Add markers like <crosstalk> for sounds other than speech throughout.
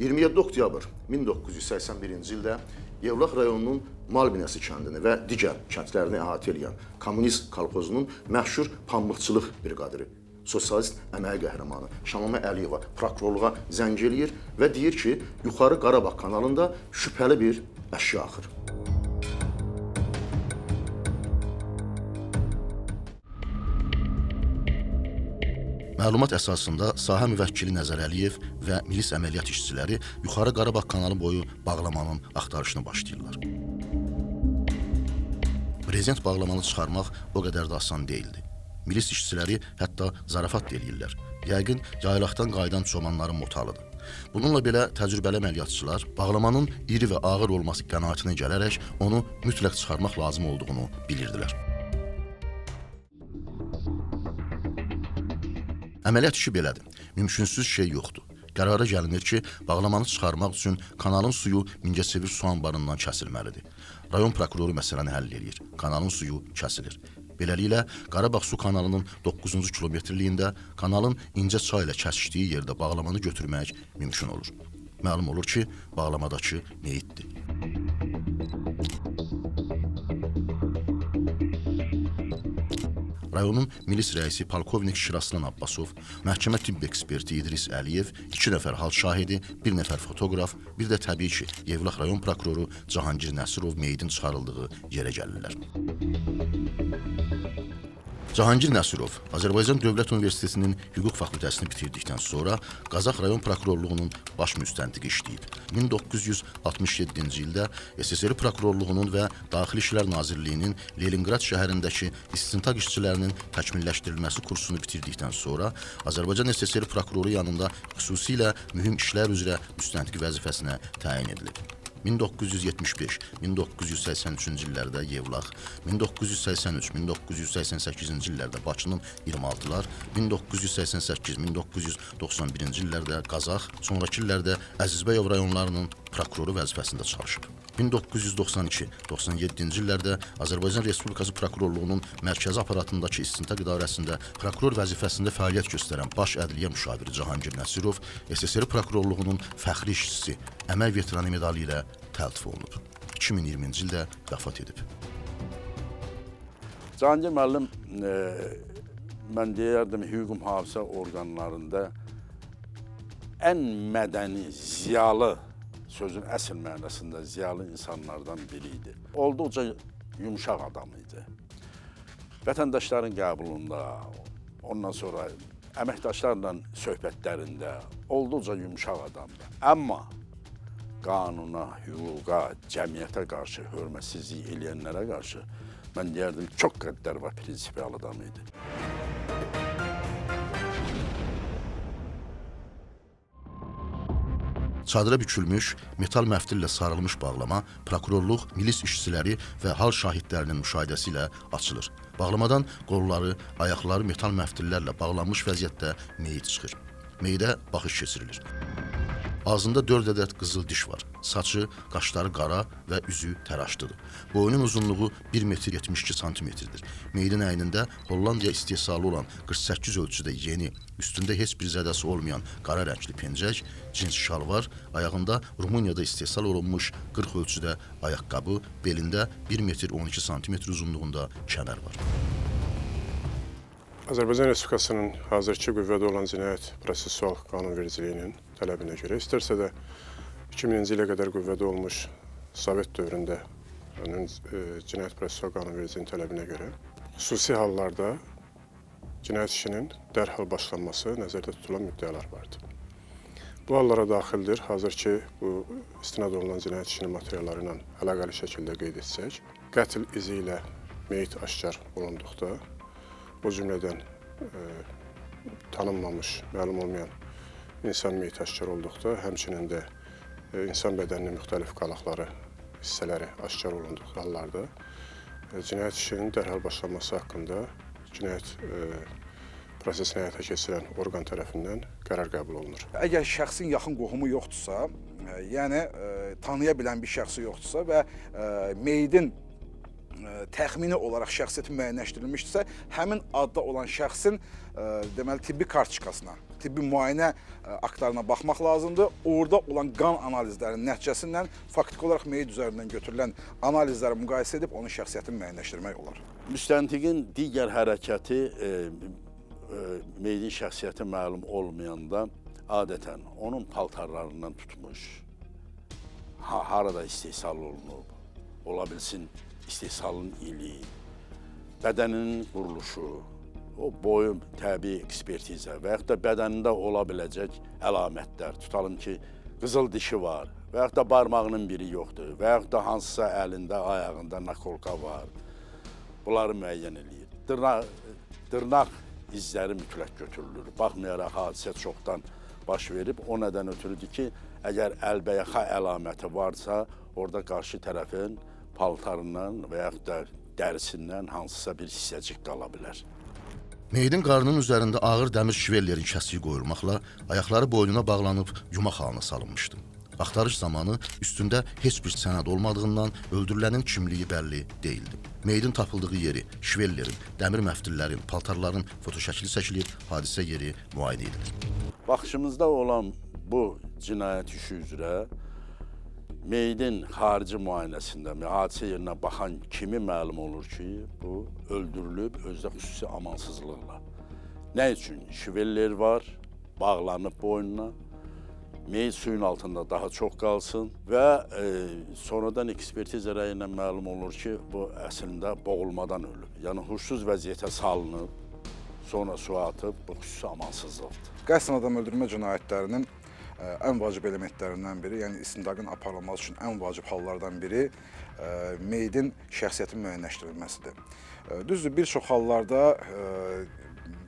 27 oktyabr 1981-ci ildə Yevlax rayonunun Malbinəsi kəndini və digər kəndlərini əhatə edən Kommunist kolxozunun məşhur pambıqçılıq briqadiri, sosialist əmək qəhrəmanı Şamama Əliyeva prokurorluğa zəng eləyir və deyir ki, yuxarı Qarabağ kanalında şübhəli bir əşya axır. Məlumat əsasında sahə müvəkkili Nəzər Əliyev və milis əməliyyat işçiləri yuxarı Qarabağ kanalı boyu bağlamanın axtarışını başlayırlar. Prezident bağlamanı çıxarmaq o qədər də asan deyildi. Milis işçiləri hətta zarafat eləyirlər. Yəqin yaylaqdan qayıdan çobanların motalıdır. Bununla belə təcrübəli əməliyyatçılar bağlamanın iri və ağır olması qənaətinə gələrək onu mütləq çıxarmaq lazım olduğunu bilirdilər. Əməliyyat işi belədir. Mümkünsüz şey yoxdur. Qərara gəlinir ki, bağlamanı çıxarmaq üçün kanalın suyu Mingəçevir su anbarından kəsilməlidir. Rayon prokuroru məsələni həll edir. Kanalın suyu kəsilir. Beləliklə, Qarabağ su kanalının 9-cu kilometrliyində kanalın incə çay ilə kəsişdiyi yerdə bağlamanı götürmək mümkün olur. Məlum olur ki, bağlamadakı meyitdir. Rayonun milis rəisi polkovnik Şiraslan Abbasov, məhkəmə tibb eksperti İdris Əliyev, iki nəfər hal şahidi, bir nəfər fotoqraf, bir də təbii ki, Yevlax rayon prokuroru Cahangir Nəsirov meyidin çıxarıldığı yerə gəlirlər. Cahangir Nəsirov Azərbaycan Dövlət Universitetinin hüquq fakültəsini bitirdikdən sonra Qazax rayon prokurorluğunun baş müstəntiqi işləyib. 1967-ci ildə SSR prokurorluğunun və Daxili İşlər Nazirliyinin Leninqrad şəhərindəki istintaq işçilərinin təkmilləşdirilməsi kursunu bitirdikdən sonra Azərbaycan SSR prokuroru yanında xüsusilə mühüm işlər üzrə müstəntiq vəzifəsinə təyin edilib. 1975-1983-cü illərdə Yevlax, 1983-1988-ci illərdə Bakının 26-lar, 1988-1991-ci illərdə Qazax, sonrakı illərdə Əzizbəyov rayonlarının prokuroru vəzifəsində çalışıb. 1992-97-ci illərdə Azərbaycan Respublikası prokurorluğunun mərkəzi aparatındakı istintaq idarəsində prokuror vəzifəsində fəaliyyət göstərən baş ədliyyə müşaviri Cahangir Nəsirov SSR prokurorluğunun fəxri işçisi, əmək veteranı medalı ilə təltif olunub. 2020-ci ildə vəfat edib. Cahangir müəllim, e, mən deyərdim hüquq mühafizə orqanlarında ən mədəni, ziyalı, sözün əsl mənasında ziyalı insanlardan biri idi. Olduqca yumşaq adam idi. Vətəndaşların qəbulunda, ondan sonra əməkdaşlarla söhbətlərində olduqca yumşaq adamdı. Amma qanuna, hüquqa, cəmiyyətə qarşı hörmətsizlik eləyənlərə qarşı mən deyərdim çox qəddar və prinsipial adam idi. Çadıra bükülmüş, metal məftillə sarılmış bağlama prokurorluq, milis işçiləri və hal şahidlərinin müşahidəsi ilə açılır. Bağlamadan qolları, ayaqları metal məftillərlə bağlanmış vəziyyətdə meyit çıxır. Meyidə baxış keçirilir. Ağzında 4 ədəd qızıl diş var. Saçı, qaşları qara və üzü təraşlıdır. Boyunun uzunluğu 1 metr 72 santimetrdir. Meyidin əynində Hollandiya istehsalı olan 48 ölçüdə yeni, üstündə heç bir zədəsi olmayan qara rəngli pencək, cins şalvar, ayağında Rumuniyada istehsal olunmuş 40 ölçüdə ayaqqabı, belində 1 metr 12 santimetr uzunluğunda kəmər var. Azərbaycan Respublikasının hazırki qüvvədə olan cinayət prosessual qanunvericiliyinin tələbinə görə, istərsə də 2000-ci ilə qədər qüvvədə olmuş Sovet dövründə onun e, cinayət prosessual qanunvericiliyinin tələbinə görə xüsusi hallarda cinayət işinin dərhal başlanması nəzərdə tutulan müddəalar vardır. Bu hallara daxildir, hazırki bu istinad olunan cinayət işinin materialları ilə əlaqəli şəkildə qeyd etsək, qətl izi ilə meyit aşkar olunduqda, o cümlədən e, tanınmamış, məlum olmayan insan meyit aşkar olduqda, həmçinin də e, insan bədəninin müxtəlif qalaqları, hissələri aşkar olunduq hallarda e, cinayət işinin dərhal başlanması haqqında cinayət e, prosesini həyata keçirən orqan tərəfindən qərar qəbul olunur. Əgər şəxsin yaxın qohumu yoxdursa, yəni tanıya bilən bir şəxsi yoxdursa və meyidin təxmini olaraq şəxsiyyəti müəyyənləşdirilmişdirsə, həmin adda olan şəxsin deməli tibbi kartçikasına, tibbi müayinə ə, aktlarına baxmaq lazımdır. Orada olan qan analizlərinin nəticəsindən faktiki olaraq meyit üzərindən götürülən analizləri müqayisə edib onun şəxsiyyətini müəyyənləşdirmək olar. Müstəntiqin digər hərəkəti e, e, meyidin şəxsiyyəti məlum olmayanda adətən onun paltarlarından tutmuş, ha, harada istehsal olunub, ola bilsin istehsalın ili, bədəninin quruluşu, o boyu təbii ekspertizə və yaxud da bədənində ola biləcək əlamətlər, tutalım ki, qızıl dişi var və yaxud da barmağının biri yoxdur və yaxud da hansısa əlində, ayağında nakolka var. Bunları müəyyən eləyir. Dırnaq, dırnaq izləri mütləq götürülür. Baxmayaraq hadisə çoxdan baş verib, o nədən ötürüdür ki, əgər əlbəyaxa əlaməti varsa, orada qarşı tərəfin paltarından və yaxud da dərisindən hansısa bir hissəcik qala bilər. Meyidin qarnının üzərində ağır dəmir şivellerin kəsiyi qoyulmaqla ayaqları boynuna bağlanıb yumaq halına salınmışdı. Axtarış zamanı üstündə heç bir sənəd olmadığından öldürülənin kimliyi bəlli deyildi. Meyidin tapıldığı yeri, şivellerin, dəmir məftillərin, paltarların fotoşəkli çəkilib, hadisə yeri müayinə edilir. Baxışımızda olan bu cinayət işi üzrə meyidin xarici müayinəsində hadisə yerinə baxan kimi məlum olur ki, bu öldürülüb özdə xüsusi amansızlıqla. Nə üçün? Şiveller var, bağlanıb boynuna. Meyit suyun altında daha çox qalsın və e, sonradan ekspertiza rəyi ilə məlum olur ki, bu əslində boğulmadan ölüb. Yəni huşsuz vəziyyətə salınıb, sonra suya atıb, bu xüsusi amansızlıqdır. Qəsdən adam öldürmə cinayətlərinin ən vacib elementlərindən biri, yəni istintaqın aparılması üçün ən vacib hallardan biri ə, meyidin şəxsiyyətin müəyyənləşdirilməsidir. Ə, Düzdür, bir çox hallarda ə,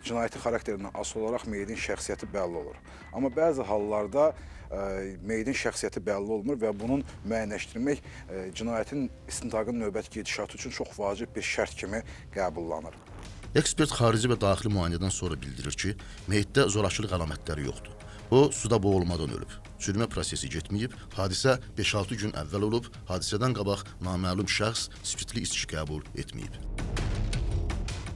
cinayəti xarakterindən asılı olaraq meyidin şəxsiyyəti bəlli olur. Amma bəzi hallarda meyidin şəxsiyyəti bəlli olmur və bunun müəyyənləşdirmək cinayətin istintaqın növbəti gedişatı üçün çox vacib bir şərt kimi qəbullanır. Ekspert xarici və daxili müayinədən sonra bildirir ki, meyitdə zorakılıq əlamətləri yoxdur. O suda boğulmadan ölüb. Sürmə prosesi getməyib, hadisə 5-6 gün əvvəl olub, hadisədən qabaq naməlum şəxs spirtli içki qəbul etməyib.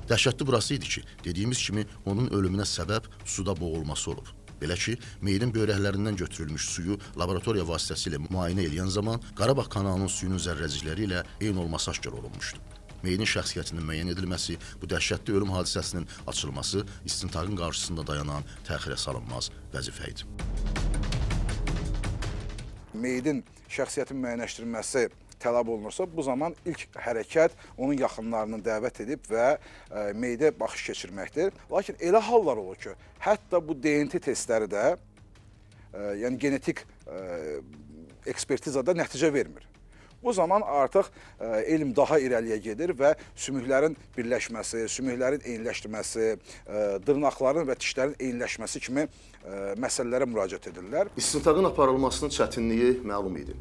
Dəhşətli burası idi ki, dediyimiz kimi onun ölümünə səbəb suda boğulması olub. Belə ki, meyidin böyrəklərindən götürülmüş suyu laboratoriya vasitəsilə müayinə edən zaman Qarabağ kanalının suyunun zərrəcikləri ilə eyni olması aşkar olunmuşdu. Meyidin şəxsiyyətinin müəyyən edilməsi, bu dəhşətli ölüm hadisəsinin açılması istintaqın qarşısında dayanan təxirə salınmaz vəzifə idi. meyidin şəxsiyyətin müəyyənləşdirilməsi tələb olunursa, bu zaman ilk hərəkət onun yaxınlarını dəvət edib və ə, meyidə baxış keçirməkdir. Lakin elə hallar olur ki, hətta bu DNT testləri də, ə, yəni genetik ə, ekspertizada nəticə vermir. Bu zaman artıq ə, elm daha irəliyə gedir və sümüklərin birləşməsi, sümüklərin eyniləşdirməsi, ə, dırnaqların və dişlərin eyniləşməsi kimi ə, məsələlərə müraciət edirlər. İstintaqın aparılmasının çətinliyi məlum idi.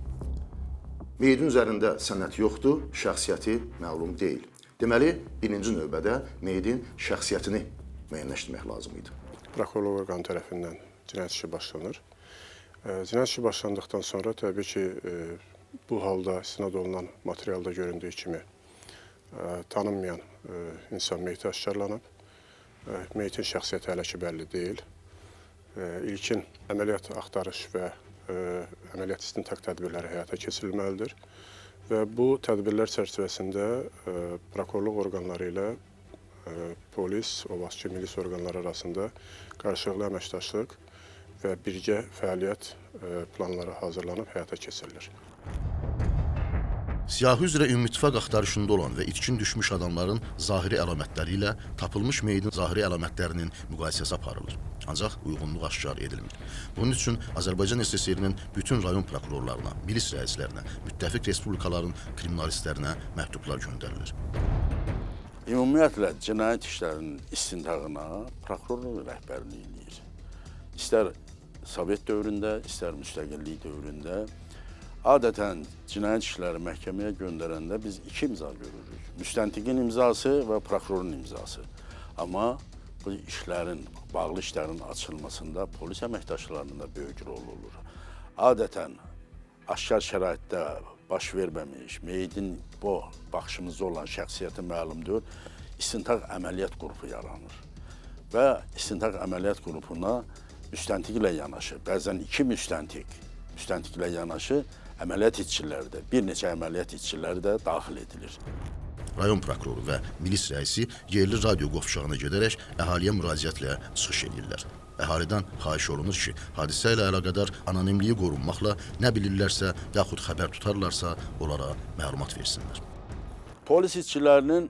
Meyidin üzərində sənəd yoxdur, şəxsiyyəti məlum deyil. Deməli, birinci növbədə meyidin şəxsiyyətini müəyyənləşdirmək lazım idi. Prokurorluq orqanı tərəfindən cinayət işi başlanır. E, Cinayət işi başlandıqdan sonra təbii ki, e, bu halda istinad olunan materialda göründüyü kimi e, tanınmayan e, insan meyti aşkarlanıb. E, Meyitin şəxsiyyəti hələ ki bəlli deyil. E, İlkin əməliyyat axtarış və e, əməliyyat istintaq tədbirləri həyata keçirilməlidir. Və bu tədbirlər çərçivəsində e, prokurorluq orqanları ilə e, polis, Ovaski milis orqanları arasında qarşılıqlı əməkdaşlıq və birgə fəaliyyət e, planları hazırlanıb həyata keçirilir. Siyahı üzrə ümumi axtarışında olan və itkin düşmüş adamların zahiri əlamətləri ilə tapılmış meyidin zahiri əlamətlərinin müqayisəsi aparılır. Ancaq uyğunluq aşkar edilmir. Bunun üçün Azərbaycan SSR-nin bütün rayon prokurorlarına, milis rəislərinə, müttəfiq respublikaların kriminalistlərinə məktublar göndərilir. Ümumiyyətlə cinayət işlərinin istintaqına prokurorluq rəhbərliyi eləyir. İstər Sovet dövründə, istər müstəqillik dövründə adətən cinayət işləri məhkəməyə göndərəndə biz iki imza görürük. Müstəntiqin imzası və prokurorun imzası. Amma bu işlərin, bağlı işlərin açılmasında polis əməkdaşlarının da böyük rol olur. Adətən aşkar şəraitdə baş verməmiş, meyidin bu baxışımızda olan şəxsiyyəti məlumdur. İstintaq əməliyyat qrupu yaranır və istintaq əməliyyat qrupuna müstəntiqlə yanaşı, bəzən iki müstəntiq, müstəntiqlə yanaşı əməliyyat işçiləri də, bir neçə əməliyyat işçiləri də daxil edilir. Rayon prokuroru və milis rəisi yerli radio qovşağına gedərək əhaliyə müraciətlə çıxış edirlər. Əhalidən xahiş olunur ki, hadisə ilə əlaqədar anonimliyi qorunmaqla nə bilirlərsə, yaxud xəbər tutarlarsa, onlara məlumat versinlər. Polis işçilərinin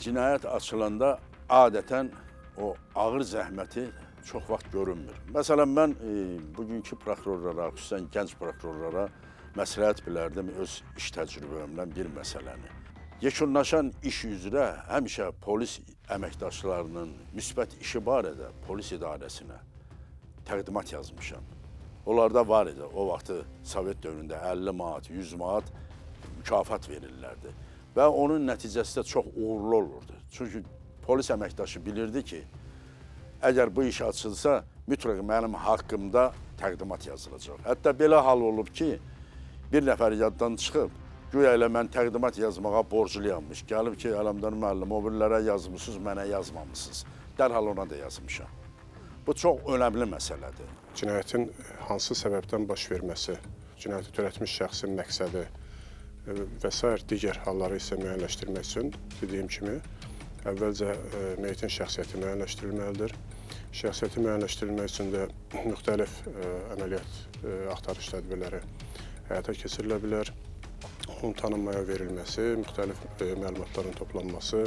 cinayət açılanda adətən o ağır zəhməti çox vaxt görünmür. Məsələn, mən e, bugünkü prokurorlara, xüsusən gənc prokurorlara məsləhət bilərdim öz iş təcrübəmdən bir məsələni. Yekunlaşan iş üzrə həmişə polis əməkdaşlarının müsbət işi barədə polis idarəsinə təqdimat yazmışam. Onlarda var idi. O vaxtı Sovet dövründə 50 manat, 100 manat mükafat verirlərdi. Və onun nəticəsi də çox uğurlu olurdu. Çünki polis əməkdaşı bilirdi ki, əgər bu iş açılsa, mütləq mənim haqqımda təqdimat yazılacaq. Hətta belə hal olub ki, bir nəfər yaddan çıxıb, güya elə mən təqdimat yazmağa borcluyanmış. Gəlib ki, Ələmdar müəllim, o birilərə yazmısınız, mənə yazmamısınız. Dərhal ona da yazmışam. Bu çox önəmli məsələdir. Cinayətin hansı səbəbdən baş verməsi, cinayəti törətmiş şəxsin məqsədi e, və sair digər halları isə müəyyənləşdirmək üçün dediyim kimi əvvəlcə e, meyitin şəxsiyyəti müəyyənləşdirilməlidir. Şəxsiyyəti müəyyənləşdirilmək üçün də <clears throat> müxtəlif e, əməliyyat e, axtarış tədbirləri həyata keçirilə bilər. Onun tanınmaya verilməsi, müxtəlif e, məlumatların toplanması,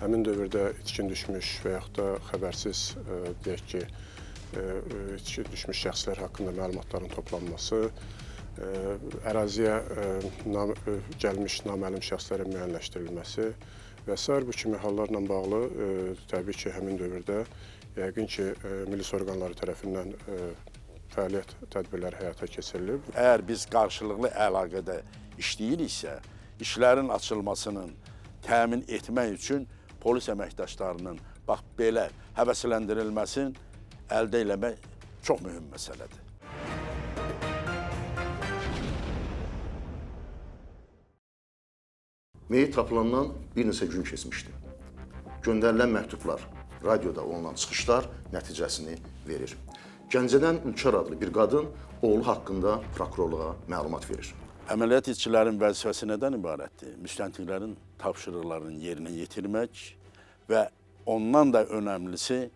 həmin dövrdə itkin düşmüş və yaxud da xəbərsiz e, deyək ki, e, itkin düşmüş şəxslər haqqında məlumatların toplanması, e, əraziyə e, nam, e, gəlmiş naməlum şəxslərin müəyyənləşdirilməsi və sair bu kimi hallarla bağlı e, təbii ki, həmin dövrdə yəqin ki, e, milis orqanları tərəfindən e, fəaliyyət tədbirləri həyata keçirilib. Əgər biz qarşılıqlı əlaqədə işləyiriksə, işlərin açılmasının təmin etmək üçün polis əməkdaşlarının bax belə həvəsləndirilməsini əldə eləmək çox mühüm məsələdir. Meyit tapılandan bir neçə gün keçmişdi. Göndərilən məktublar, radioda olunan çıxışlar nəticəsini verir. Gəncədən Ülkər adlı bir qadın oğlu haqqında prokurorluğa məlumat verir. Əməliyyat işçilərin vəzifəsi nədən ibarətdir? Müstəntiqlərin tapşırıqlarını yerinə yetirmək və ondan da önəmlisi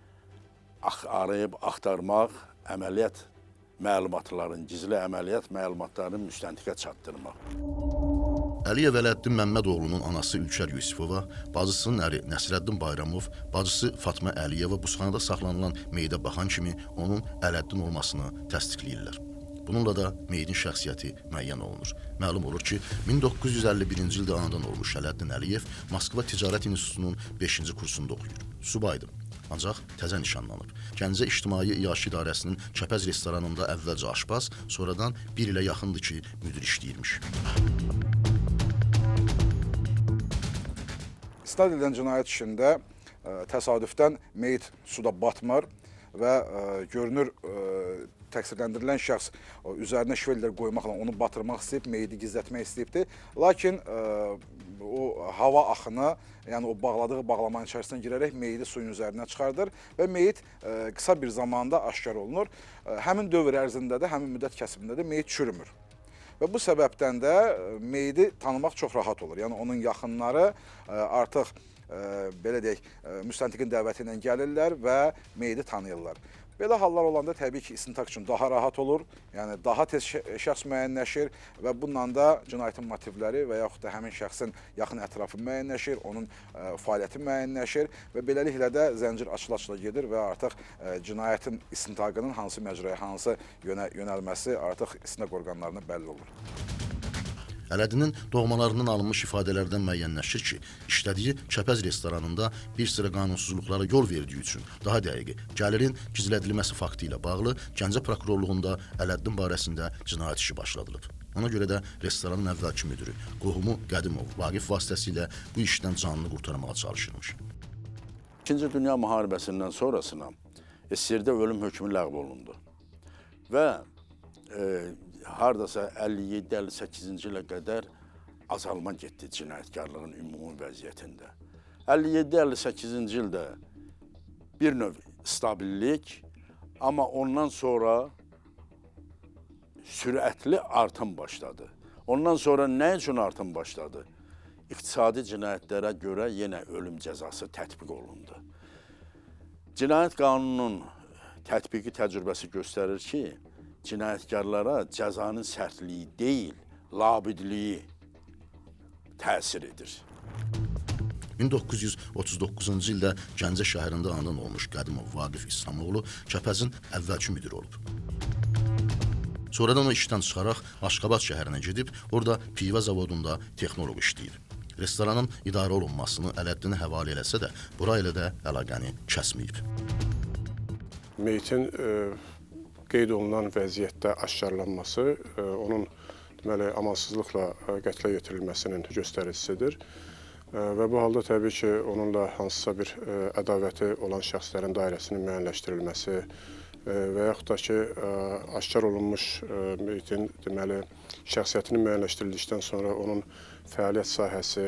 arayıb axtarmaq, əməliyyat məlumatların, gizli əməliyyat məlumatlarını müstəntiqə çatdırmaq. Əliyev Ələddin Məmmədoğlunun anası Ülkər Yusifova, bacısının əri Nəsrəddin Bayramov, bacısı Fatma Əliyeva buzxanada saxlanılan meyidə baxan kimi onun Ələddin olmasını təsdiqləyirlər. Bununla da meyidin şəxsiyyəti müəyyən olunur. Məlum olur ki, 1951-ci ildə anadan olmuş Ələddin Əliyev Moskva Ticarət İnstitutunun 5-ci kursunda oxuyur. Subaydır. Ancaq təzə nişanlanıb. Gəncə İctimai İyaşı İdarəsinin Kəpəz restoranında əvvəlcə aşpaz, sonradan bir ilə yaxındır ki, müdir işləyirmiş. İstinad edilən cinayət işində ə, təsadüfdən meyit suda batmır və ə, görünür ə, təqsirləndirilən şəxs üzərinə şvellər qoymaqla onu batırmaq istəyib, meyidi gizlətmək istəyibdi. Lakin o hava axını, yəni o bağladığı bağlamanın içərisinə girərək meyidi suyun üzərinə çıxardır və meyit qısa bir zamanda aşkar olunur. Həmin dövr ərzində də, həmin müddət kəsimində də meyit çürümür. Və bu səbəbdən də ə, meyidi tanımaq çox rahat olur. Yəni onun yaxınları ə, artıq ə, belə deyək, müstəntiqin dəvəti ilə gəlirlər və meyidi tanıyırlar. Belə hallar olanda təbii ki, istintaq üçün daha rahat olur. Yəni daha tez şə- şəxs müəyyənləşir və bununla da cinayətin motivləri və yaxud da həmin şəxsin yaxın ətrafı müəyyənləşir, onun ə, fəaliyyəti müəyyənləşir və beləliklə də zəncir açıla-açıla gedir və artıq ə, cinayətin istintaqının hansı məcraya, hansı yönə yönəlməsi artıq istintaq orqanlarına bəlli olur. Ələdinin doğmalarından alınmış ifadələrdən müəyyənləşir ki, işlədiyi Kəpəz restoranında bir sıra qanunsuzluqlara yol verdiyi üçün, daha dəqiqi, gəlirin gizlədilməsi faktı ilə bağlı Gəncə prokurorluğunda Ələddin barəsində cinayət işi başladılıb. Ona görə də restoranın əvvəlki müdiri qohumu Qədimov Vaqif vasitəsilə bu işdən canını qurtarmağa çalışırmış. İkinci Dünya müharibəsindən sonrasına SSRİ-də ölüm hökmü ləğv olundu. Və e, hardasa 57-58-ci ilə qədər azalma getdi cinayətkarlığın ümumi vəziyyətində. 57-58-ci ildə bir növ stabillik, amma ondan sonra sürətli artım başladı. Ondan sonra nə üçün artım başladı? İqtisadi cinayətlərə görə yenə ölüm cəzası tətbiq olundu. Cinayət qanununun tətbiqi təcrübəsi göstərir ki, cinayətkarlara cəzanın sərtliyi deyil, labidliyi təsir edir. 1939-cu ildə Gəncə şəhərində anadan olmuş Qədimov Vaqif İslamoğlu Kəpəzin əvvəlki müdiri olub. Sonradan o işdən çıxaraq Aşqabad şəhərinə gedib, orada pivə zavodunda texnoloq işləyib. Restoranın idarə olunmasını Ələddinə həvalə eləsə də, bura ilə də əlaqəni kəsməyib. Meyitin e, qeyd olunan vəziyyətdə aşkarlanması e, onun deməli amansızlıqla e, qətlə yetirilməsinin göstəricisidir. E, və bu halda təbii ki, onunla hansısa bir ədavəti olan şəxslərin dairəsinin müəyyənləşdirilməsi və yaxud da ki, aşkar olunmuş meyitin deməli şəxsiyyətinin müəyyənləşdirildikdən sonra onun fəaliyyət sahəsi,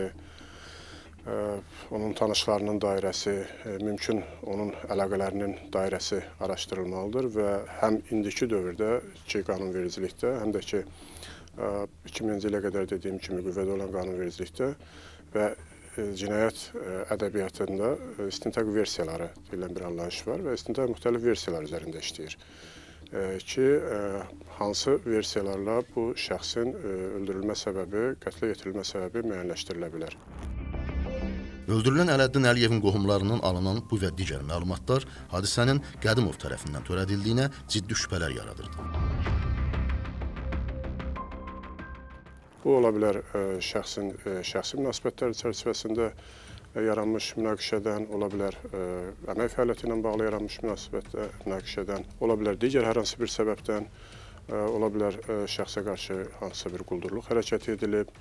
onun tanışlarının dairəsi, ə, mümkün onun əlaqələrinin dairəsi araşdırılmalıdır və həm indiki dövrdə ki, qanunvericilikdə, həm də ki, ə, 2000-ci ilə qədər dediyim kimi qüvvədə olan qanunvericilikdə və ə, cinayət ədəbiyyatında istintaq versiyaları deyilən bir anlayış var və istintaq müxtəlif versiyalar üzərində işləyir. Ki, hansı versiyalarla bu şəxsin öldürülmə səbəbi, qətlə yetirilmə səbəbi müəyyənləşdirilə bilər. Öldürülən Ələddin Əliyevin qohumlarından alınan bu və digər məlumatlar hadisənin Qədimov tərəfindən törədildiyinə ciddi şübhələr yaradırdı. Bu ola bilər ə, şəxsin ə, şəxsi münasibətləri çərçivəsində ə, yaranmış münaqişədən, ola bilər əmək fəaliyyəti ilə bağlı yaranmış münasibətdə münaqişədən, ola bilər digər hər hansı bir səbəbdən, ola bilər ə, şəxsə qarşı hansısa bir quldurluq hərəkəti edilib,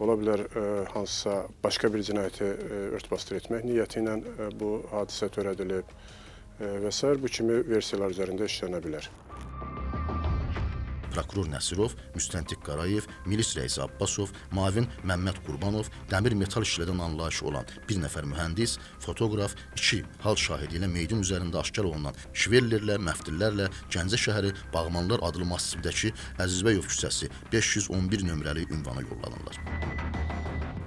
ola bilər ə, hansısa başqa bir cinayəti ə, örtbasdır etmək niyyəti ilə bu hadisə törədilib və sair bu kimi versiyalar üzərində işlənə bilər. Prokuror Nəsirov, müstəntiq Qarayev, milis rəisi Abbasov, mavin Məmməd Qurbanov, dəmir metal işlədən anlayışı olan bir nəfər mühəndis, fotoqraf, iki hal şahidi ilə meydin üzərində aşkar olunan şvellerlə, məftillərlə Gəncə şəhəri Bağmanlar adlı massivdəki Əzizbəyov küçəsi 511 nömrəli ünvana yollanırlar.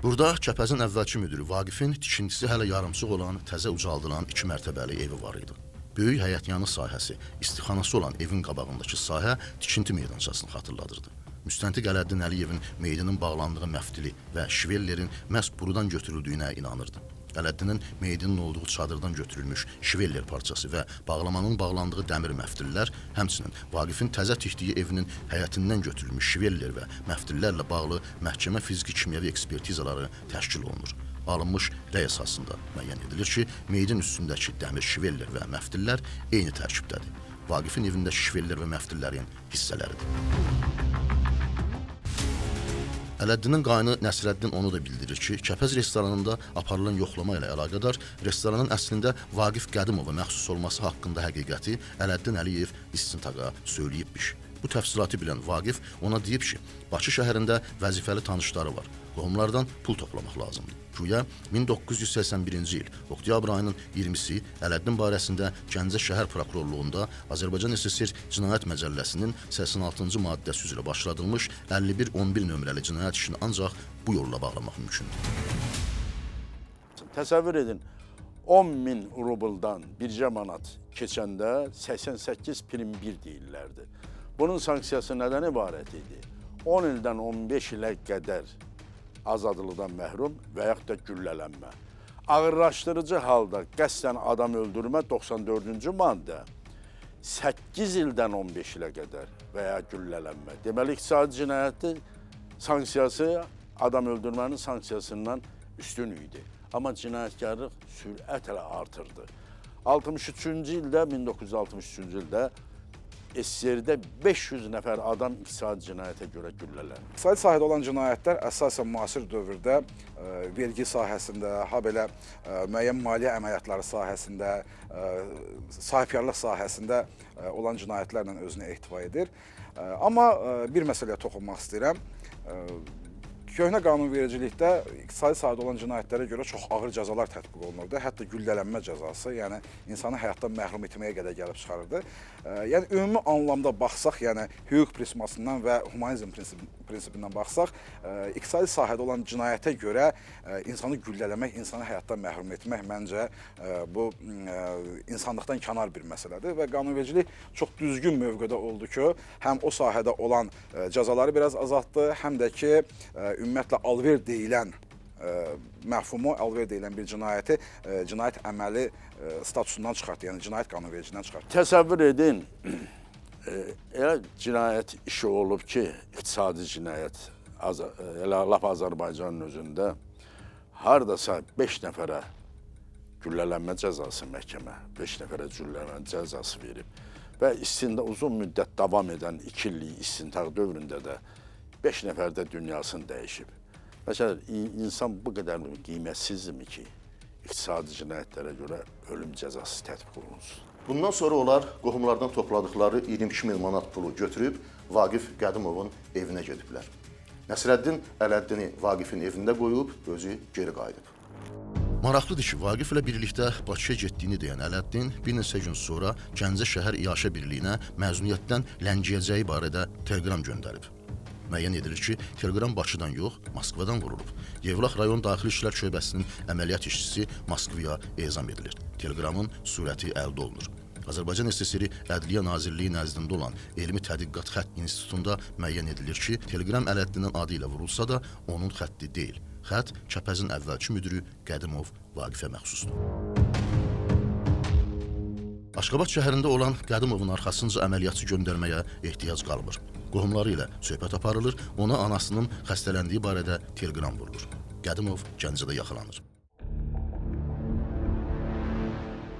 Burada Kəpəzin əvvəlki müdiri Vaqifin tikintisi hələ yarımçıq olan təzə ucaldılan iki mərtəbəli evi var idi. Böyük həyətyanı sahəsi, istixanası olan evin qabağındakı sahə tikinti meydançasını xatırladırdı. Müstəntiq Ələddin Əliyevin meydinin bağlandığı məftili və şvellerin məhz buradan götürüldüyünə inanırdı. Ələddinin meydinin olduğu çadırdan götürülmüş şveller parçası və bağlamanın bağlandığı dəmir məftillər, həmçinin Vaqifin təzə tikdiyi evinin həyətindən götürülmüş şveller və məftillərlə bağlı məhkəmə fiziki kimyəvi ekspertizaları təşkil olunur. Alınmış rəy əsasında müəyyən edilir ki, meydin üstündəki dəmir şveller və məftillər eyni tərkibdədir. Vaqifin evindəki şveller və məftillərin hissələridir. Ələddinin qaynı Nəsrəddin onu da bildirir ki, Kəpəz restoranında aparılan yoxlama ilə əlaqədar restoranın əslində Vaqif Qədimova məxsus olması haqqında həqiqəti Ələddin Əliyev istintaqa söyləyibmiş. Bu təfsilatı bilən Vaqif ona deyib ki, Bakı şəhərində vəzifəli tanışları var. Qohumlardan pul toplamaq lazımdır. Güya 1981-ci il oktyabr ayının 20-si Ələddin barəsində Gəncə şəhər prokurorluğunda Azərbaycan SSR Cinayət Məcəlləsinin 86-cı maddəsi üzrə başladılmış 51-11 nömrəli cinayət işini ancaq bu yolla bağlamaq mümkündür. Təsəvvür edin, 10 min rubldan bircə manat keçəndə 88 prim 1 deyirlərdi. Bunun sanksiyası nədən ibarət idi? 10 ildən 15 ilə qədər azadlıqdan məhrum və yaxud da güllələnmə. Ağırlaşdırıcı halda qəsdən adam öldürmə 94-cü maddə 8 ildən 15 ilə qədər və ya güllələnmə. Deməli, iqtisadi cinayəti sanksiyası adam öldürmənin sanksiyasından üstün idi. Amma cinayətkarlıq sürətlə artırdı. 63-cü ildə, 1963-cü ildə SSR-də 500 nəfər adam iqtisadi cinayətə görə güllələnib. İqtisadi sahədə olan cinayətlər əsasən müasir dövrdə ə, vergi sahəsində, ha belə ə, müəyyən maliyyə əməliyyatları sahəsində, ə, sahibkarlıq sahəsində olan cinayətlərlə özünü ehtiva edir. Ə, Amma ə, bir məsələyə toxunmaq istəyirəm. Köhnə qanunvericilikdə iqtisadi sahədə olan cinayətlərə görə çox ağır cəzalar tətbiq olunurdu. Hətta güllələnmə cəzası, yəni insanı həyatdan məhrum etməyə qədər gəlib çıxarırdı. Ə, Yəni ümumi anlamda baxsaq, yəni hüquq prismasından və humanizm prinsip, prinsipindən baxsaq, ə, iqtisadi sahədə olan cinayətə görə ə, insanı güllələmək, insanı həyatdan məhrum etmək məncə ə, bu insanlıqdan kənar bir məsələdir və qanunvericilik çox düzgün mövqedə oldu ki, həm o sahədə olan cəzaları biraz azaltdı, həm də ki, ümumiyyətlə alver deyilən ə, məfhumu alver deyilən bir cinayəti ə, cinayət əməli ə, statusundan çıxartdı, yəni cinayət qanunvericiliyindən çıxartdı. Təsəvvür edin, e, elə cinayət işi olub ki, iqtisadi cinayət Az- elə lap Azərbaycanın özündə hardasa 5 nəfərə güllələnmə cəzası məhkəmə 5 nəfərə güllələnmə cəzası verib və istində uzun müddət davam edən 2 illik istintaq dövründə də 5 nəfər də dünyasını dəyişib. Məsələn, insan bu qədər qiymətsizmi ki, iqtisadi cinayətlərə görə ölüm cəzası tətbiq olunsun? Bundan sonra onlar qohumlardan topladıkları 22 min manat pulu götürüb Vaqif Qədimovun evinə gediblər. Nəsrəddin Ələddini Vaqifin evində qoyub özü geri qayıdıb. Maraqlıdır ki, Vaqif ilə birlikdə Bakıya getdiyini deyən Ələddin bir neçə gün sonra Gəncə şəhər İyaşə Birliyinə məzuniyyətdən ləngiyəcəyi barədə teleqram göndərib. Müəyyən edilir ki, teleqram Bakıdan yox, Moskvadan vurulub. Yevlax rayon Daxili İşlər Şöbəsinin əməliyyat işçisi Moskvaya ezam edilir. Teleqramın surəti əldə olunur. Azərbaycan SSR Ədliyyə Nazirliyi nəzdində olan Elmi Tədqiqat Xətt İnstitutunda müəyyən edilir ki, Teleqram Ələddinin adı ilə vurulsa da, onun xətti deyil. Xətt Kəpəzin əvvəlki müdiri Qədimov Vaqifə məxsusdur. Aşqabad şəhərində olan Qədimovun arxasınca əməliyyatçı göndərməyə ehtiyac qalmır. Qohumları ilə söhbət aparılır, ona anasının xəstələndiyi barədə teleqram vurulur. Qədimov Gəncədə yaxalanır.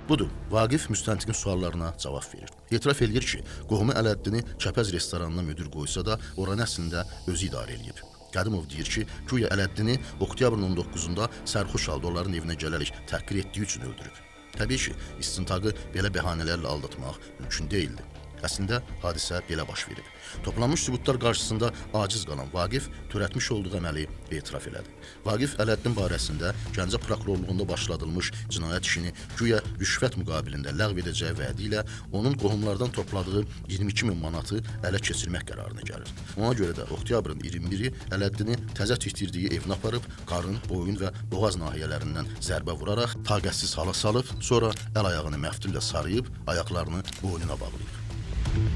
Budur, Vaqif müstəntiqin suallarına cavab verir. Etiraf eləyir ki, qohumu Ələddini Kəpəz restoranına müdir qoysa da, oranı əslində özü idarə eləyib. Qədimov deyir ki, güya Ələddini oktyabrın 19-da sərxoş halda onların evinə gələrək təhqir etdiyi üçün öldürüb. Təbii ki, istintaqı belə bəhanələrlə aldatmaq mümkün deyildi. Əslində hadisə belə baş verib. Toplanmış sübutlar qarşısında aciz qalan Vaqif törətmiş olduğu əməli etiraf elədi. Vaqif Ələddin barəsində Gəncə prokurorluğunda başladılmış cinayət işini güya rüşvət müqabilində ləğv edəcəyi vədi ilə onun qohumlardan topladığı 22 min manatı ələ keçirmək qərarına gəlir. Ona görə də oktyabrın 21-i Ələddini təzə tikdirdiyi evinə aparıb qarın, boyun və boğaz nahiyələrindən zərbə vuraraq taqətsiz hala salıb, sonra əl-ayağını məftillə sarıyıb, ayaqlarını boynuna bağlayıb. Suda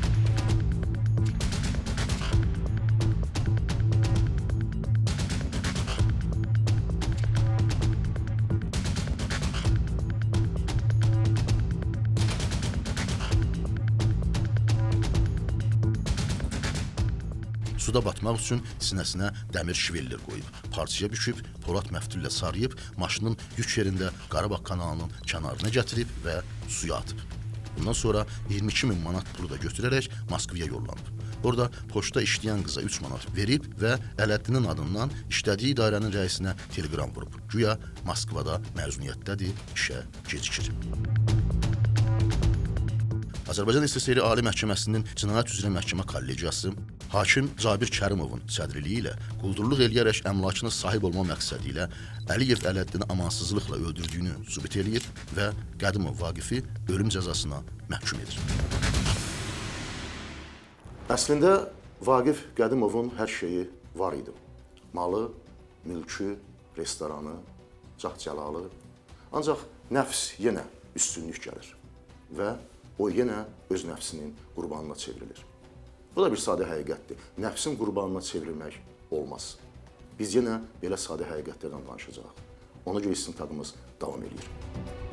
batmaq üçün sinəsinə dəmir şivellər qoyub, parçaya büküb, polad məftillə sarıyıb, maşının yük yerində Qarabağ kanalının kənarına gətirib və suya atıb. Bundan sonra 22 min manat pulu da götürərək Moskvaya yollanıb. Orada poçta işləyən qıza 3 manat verib və Ələddinin adından işlədiyi idarənin rəisinə teleqram vurub. Güya Moskvada məzuniyyətdədir, işə gecikir. Azərbaycan SSR Ali Məhkəməsinin Cinayət üzrə Məhkəmə Kollegiyası hakim Cabir Kərimovun sədrliyi ilə quldurluq eləyərək əmlakına sahib olma məqsədi ilə Əliyev Ələddini amansızlıqla öldürdüyünü sübut eləyir və Qədimov Vaqifi ölüm cəzasına məhkum edir. Əslində Vaqif Qədimovun hər şeyi var idi. Malı, mülkü, restoranı, cah-cəlalı. Ancaq nəfs yenə üstünlük gəlir və o yenə öz nəfsinin qurbanına çevrilir. Bu da bir sadə həqiqətdir. Nəfsin qurbanına çevrilmək olmaz. Biz yenə belə sadə həqiqətlərdən danışacağıq. Ona görə istintaqımız davam edir.